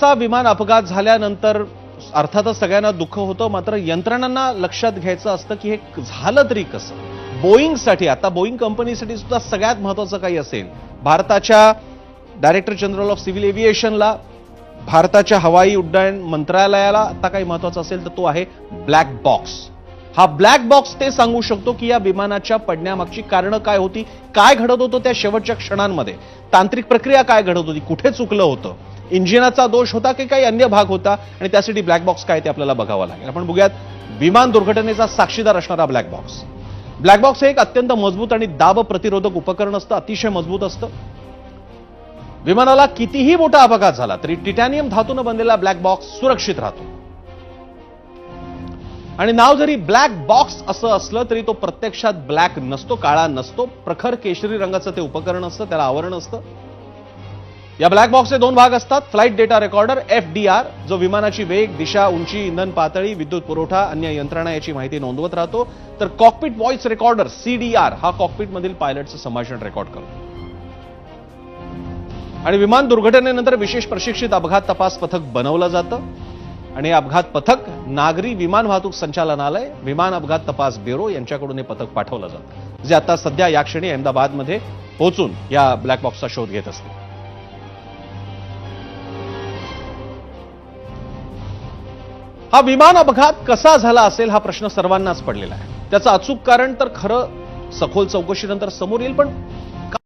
चा विमान अपघात झाल्यानंतर अर्थातच सगळ्यांना दुःख होतं मात्र यंत्रणांना लक्षात घ्यायचं असतं की हे झालं तरी कसं? बोईंगसाठी आता बोईंग कंपनीसाठी सुद्धा सगळ्यात महत्वाचं काही असेल. भारताच्या डायरेक्टर जनरल ऑफ सिव्हिल एव्हिएशनला भारताच्या हवाई उड्डाण मंत्रालयाला आता काही महत्त्वाचा असेल तर तो आहे ब्लॅक बॉक्स. हा ब्लॅक बॉक्स ते सांगू शकतो की या विमानाच्या पडण्यामागची कारणं काय होती काय घडत होतं त्या शेवटच्या क्षणांमध्ये? तांत्रिक प्रक्रिया काय घडत होती? कुठे चुकलं होतं? इंजिनाचा दोष होता की काही अन्य भाग होता आणि त्यासाठी ब्लॅक बॉक्स काय ते आपल्याला बघावं लागेल. आपण बघूयात विमान दुर्घटनेचा साक्षीदार असणारा ब्लॅक बॉक्स ब्लॅक बॉक्स हे एक अत्यंत मजबूत आणि दाब प्रतिरोधक उपकरण असतं अतिशय मजबूत असतं. विमानाला कितीही मोठा अपघात झाला तरी टिटॅनियम धातून बनलेला ब्लॅक बॉक्स सुरक्षित राहतो. आणि नाव जरी ब्लॅक बॉक्स असं असलं तरी तो प्रत्यक्षात ब्लॅक नसतो काळा नसतो. प्रखर केशरी रंगाचं ते उपकरण असतं त्याला आवरण असतं. या ब्लॅक बॉक्सचे दोन भाग असतात. Flight data recorder F D R जो विमानाची वेग दिशा उंची इंधन पातळी विद्युत पुरवठा अन्य यंत्रणा याची माहिती नोंदवत राहतो. तर कॉकपिट व्हॉइस रेकॉर्डर सीडीआर हा कॉकपिटमधील पायलटचं संभाषण रेकॉर्ड करतो. आणि विमान दुर्घटनेनंतर विशेष प्रशिक्षित अपघात तपास पथक बनवलं जातं. आणि हे अपघात पथक नागरी विमान वाहतूक संचालनालय विमान अपघात तपास ब्युरो यांच्याकडून हे पथक पाठवलं जातं. जे आता सध्या या क्षणी अहमदाबादमध्ये पोहोचून या ब्लॅक बॉक्सचा शोध घेत असते हा विमान अपघात कसा झाला असेल हा प्रश्न सर्वांनाच पडलेला आहे. त्याचं अचूक कारण तर खरं सखोल चौकशीनंतर समोर येईल पण